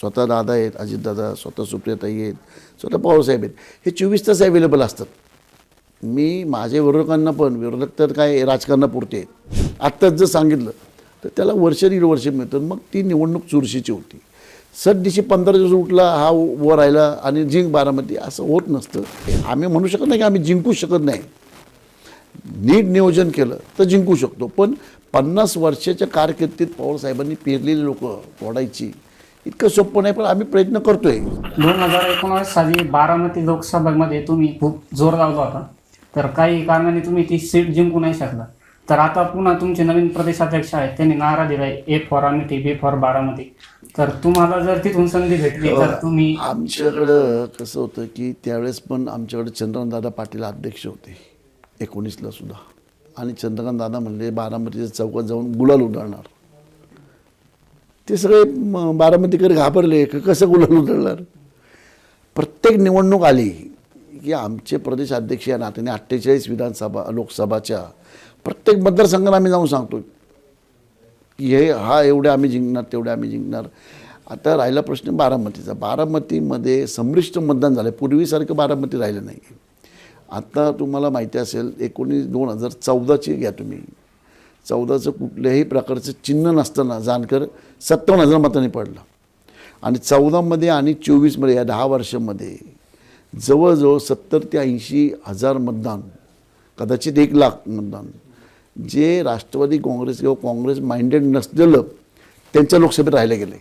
स्वतः दादा आहेत अजितदादा स्वतः सुप्रियाताई आहेत स्वतः पवारसाहेब आहेत. हे चोवीस तास अवेलेबल असतात. मी माझ्या विरोधकांना पण विरोधक तर काय राजकारणापुरते आहेत. आत्ताच जर सांगितलं तर त्याला वर्ष दीड वर्ष मिळतं. मग ती निवडणूक चुरशीची होती. सददिशी पंधरा दिवस उठला हा वर राहिला आणि जिंक बारामती असं होत नसतं. आम्ही म्हणू शकत नाही की आम्ही जिंकू शकत नाही. नीट नियोजन केलं तर जिंकू शकतो. पण पन्नास वर्षाच्या कारकिर्दीत पवारसाहेबांनी पेरलेली लोकं तोडायची इतकं सोपं नाही पण आम्ही प्रयत्न करतोय. दोन हजार एकोणावीस साली बारामती लोकसभेमध्ये तुम्ही खूप जोर लावला होता. तर काही कारणाने तुम्ही ती सीट जिंकू नाही शकला. तर आता पुन्हा तुमचे नवीन प्रदेशाध्यक्ष आहेत त्यांनी नारा दिलाय A for Amethi B for Baramati तर तुम्हाला जर तिथून संधी भेटली तर तुम्ही आमच्याकडं कसं होतं की त्यावेळेस पण आमच्याकडे चंद्रकांतदादा पाटील अध्यक्ष होते एकोणीसला सुद्धा. आणि चंद्रकांत दादा म्हणले बारामतीच्या चौकात जाऊन गुलाल उधळणार. ते सगळे म- बारामतीकडे घाबरले कसं गुलाल उधळणार? प्रत्येक निवडणूक आली की आमचे प्रदेश अध्यक्ष या नात्याने अठ्ठेचाळीस विधानसभा लोकसभाच्या प्रत्येक मतदारसंघाला आम्ही जाऊन सांगतो की हे हा एवढे आम्ही जिंकणार तेवढे आम्ही जिंकणार. आता राहिला प्रश्न बारामतीचा. बारामतीमध्ये संमिश्र मतदान झालं पूर्वीसारखं बारामती राहिलं नाही. आता तुम्हाला माहिती असेल एकोणीस दोन हजार चौदाची घ्या तुम्ही. चौदाचं कुठल्याही प्रकारचं चिन्ह नसताना जानकर सत्तावन्न हजार मतांनी पडला. आणि चौदामध्ये आणि चोवीसमध्ये या दहा वर्षामध्ये जवळजवळ सत्तर ते ऐंशी हजार मतदान कदाचित एक लाख मतदान जे राष्ट्रवादी काँग्रेस किंवा काँग्रेस माइंडेड नसलेलं त्यांच्या लोकसभेत राहिले गेले.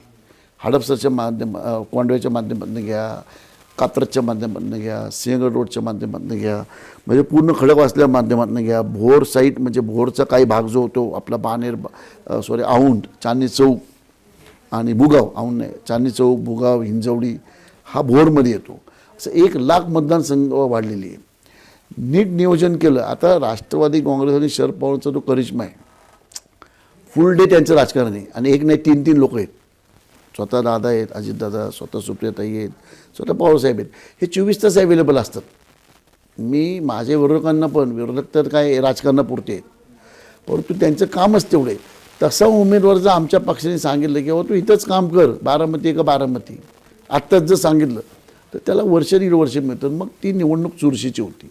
हडपसरच्या माध्यम कोंडव्याच्या माध्यमातून घ्या कात्रजच्या माध्यमातून घ्या सिंहगड रोडच्या माध्यमातून घ्या म्हणजे पूर्ण खडकवासल्या माध्यमातून घ्या भोर साईट म्हणजे भोरचा काही भाग जो होतो आपला बानेर सॉरी औंड चांदणी चौक आणि भुगाव औंध नाही चांदणी चौक भुगाव हिंजवडी हा भोरमध्ये येतो. असं एक लाख मतदान संघ वाढलेली आहे. नीट नियोजन केलं. आता राष्ट्रवादी काँग्रेस आणि शरद पवारचा जो करिश्मा आहे फुल डे त्यांचं राजकारण आहे. आणि एक नाही तीन तीन लोक आहेत. स्वतः दादा आहेत अजितदादा स्वतः सुप्रियाताई आहेत स्वतः पवारसाहेब आहेत. हे चोवीस तास अवेलेबल असतात. मी माझ्या विरोधकांना पण विरोधक तर काय राजकारणापुरते आहेत. परंतु त्यांचं कामच तेवढे तसा उमेदवार जर आमच्या पक्षाने सांगितलं की बाबा तू इथंच काम कर बारामती का बारामती? आत्ताच जर सांगितलं तर त्याला वर्ष दीड वर्ष मिळतं मग ती निवडणूक चुरशीची होती.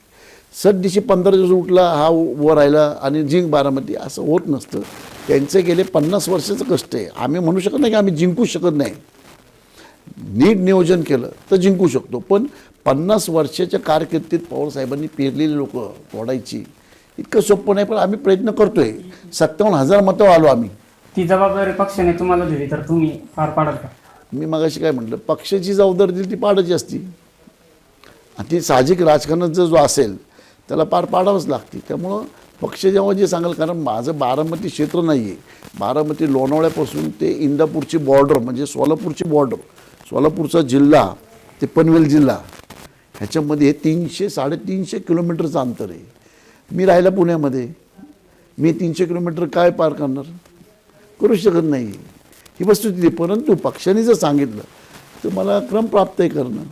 सददिशी पंधरा दिवस उठला हा वर राहिला आणि जिंक बारामती असं होत नसतं. त्यांचे गेले पन्नास वर्षाचं कष्ट आहे. आम्ही म्हणू शकत नाही की आम्ही जिंकू शकत नाही. नीट नियोजन केलं तर जिंकू शकतो. पण पन्नास वर्षाच्या कारकिर्दीत पवारसाहेबांनी पेरलेली लोक तोडायची इतकं सोपं नाही पण आम्ही प्रयत्न करतोय. सत्तावन्न हजार मतं आलो आम्ही. ती जबाबदारी पक्षाने तुम्हाला दिली तर तुम्ही पार पाडाल का? मी मगाशी काय म्हटलं पक्षाची जबाबदारी दिली ती पाडायची असती. आणि ती साहजिक राजकारणात जर जो असेल त्याला पार पाडावंच लागते त्यामुळं पक्ष जेव्हा जे सांगाल कारण माझं बारामती क्षेत्र नाही आहे बारामती लोणावळ्यापासून ते इंदापूरची बॉर्डर म्हणजे सोलापूरची बॉर्डर सोलापूरचा जिल्हा ते पनवेल जिल्हा ह्याच्यामध्ये तीनशे साडेतीनशे किलोमीटरचं अंतर आहे. मी राहिला पुण्यामध्ये. मी तीनशे किलोमीटर काय पार करणार? करू शकत नाही. ही वस्तुस्थिती परंतु पक्षाने जर सांगितलं तर मला क्रम प्राप्त आहे करणं.